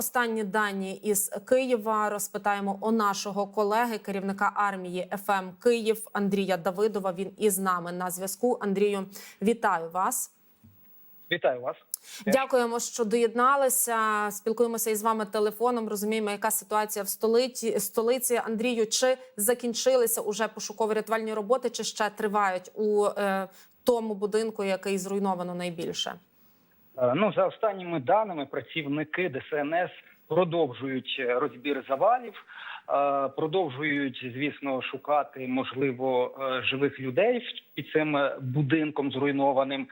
останні дані із Києва розпитаємо у нашого колеги, керівника армії ФМ Київ Андрія Давидова. Він із нами на зв'язку. Андрію, вітаю вас. Вітаю вас. Дякуємо, що доєдналися. Спілкуємося із вами телефоном. Розуміємо, яка ситуація в столиці. Столиці Андрію, чи закінчилися уже пошукові рятувальні роботи, чи ще тривають у е, тому будинку, який зруйновано найбільше? Е, Ну за останніми даними, працівники ДСНС продовжують е, розбір завалів, е, продовжують, звісно, шукати можливо живих людей під цим будинком зруйнованим.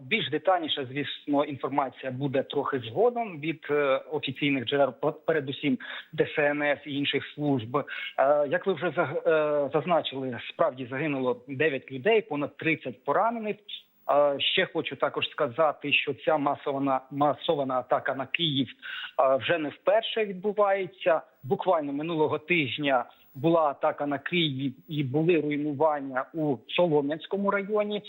Більш детальніше, звісно, інформація буде трохи згодом від офіційних джерел, передусім ДСНС і інших служб. Як ви вже зазначили, справді загинуло 9 людей, понад 30 поранених. Ще хочу також сказати, що ця масована масована атака на Київ вже не вперше відбувається. Буквально минулого тижня була атака на Київ і були руйнування у Солом'янському районі.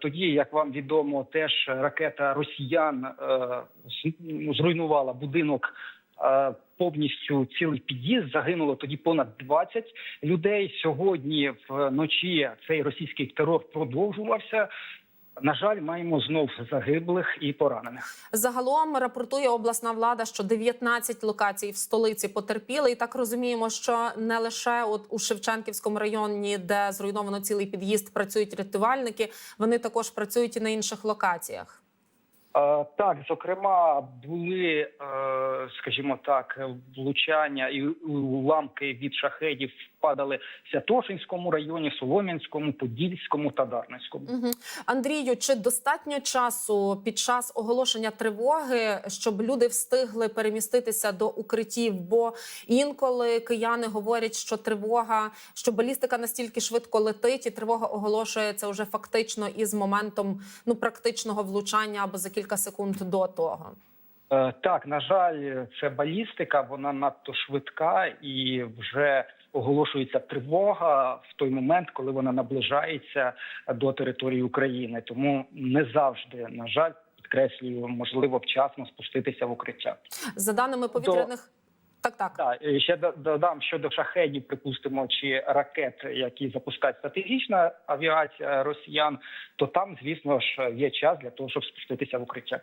Тоді, як вам відомо, теж ракета росіян е, зруйнувала будинок. е, Повністю цілий під'їзд загинуло тоді понад 20 людей. Сьогодні вночі цей російський терор продовжувався. На жаль, маємо знов загиблих і поранених. Загалом рапортує обласна влада, що 19 локацій в столиці потерпіли, і так розуміємо, що не лише от у Шевченківському районі, де зруйновано цілий під'їзд, працюють рятувальники. Вони також працюють і на інших локаціях. Так, зокрема, були, е, скажімо так, влучання і уламки від шахедів впадали в Святошинському районі, Солом'янському, Подільському та Дарницькому. Угу. Андрію, чи достатньо часу під час оголошення тривоги, щоб люди встигли переміститися до укриттів? Бо інколи кияни говорять, що тривога, що балістика настільки швидко летить, і тривога оголошується вже фактично із моментом ну практичного влучання або за кілька секунд до того. Е, Так, на жаль, це балістика, вона надто швидка і вже оголошується тривога в той момент, коли вона наближається до території України. Тому не завжди, на жаль, підкреслюю, можливо вчасно спуститися в укриття. За даними повітряних, так так. Так, і ще до- додам щодо шахедів, припустимо, чи ракет, які запускають стратегічна авіація росіян, то там, звісно ж, є час для того, щоб спуститися в укриття.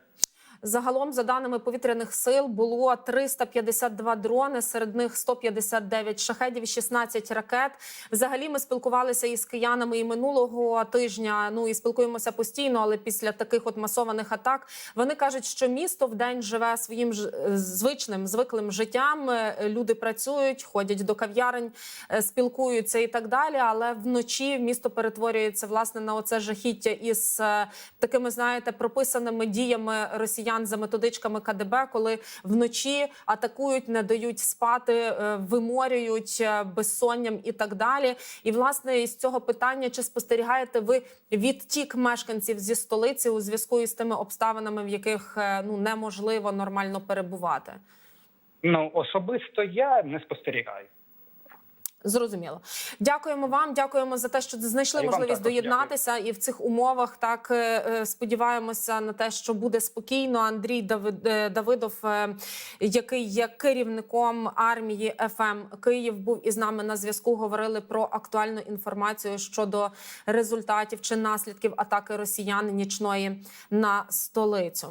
Загалом, за даними повітряних сил, було 352 дрони, серед них 159 шахедів, 16 ракет. Взагалі, ми спілкувалися із киянами і минулого тижня. Ну і спілкуємося постійно, але після таких от масованих атак вони кажуть, що місто в день живе своїм ж- е, звичним звиклим життям. Е, Люди працюють, ходять до кав'ярень, е, спілкуються і так далі. Але вночі місто перетворюється власне на оце жахіття із такими, знаєте, прописаними діями росіян за методичками КДБ, коли вночі атакують, не дають спати, е, виморюють е, безсонням і так далі. І власне із цього питання чи спостерігаєте ви відтік мешканців зі столиці у зв'язку із тими обставинами, в яких е, ну неможливо нормально перебувати? Ну особисто я не спостерігаю. Зрозуміло. Дякуємо вам. Дякуємо за те, що знайшли і можливість також доєднатися. І в цих умовах так е, е, сподіваємося на те, що буде спокійно. Андрій е, Давидов, який є керівником армії ФМ Київ, був із нами на зв'язку. Говорили про актуальну інформацію щодо результатів чи наслідків атаки росіян нічної на столицю.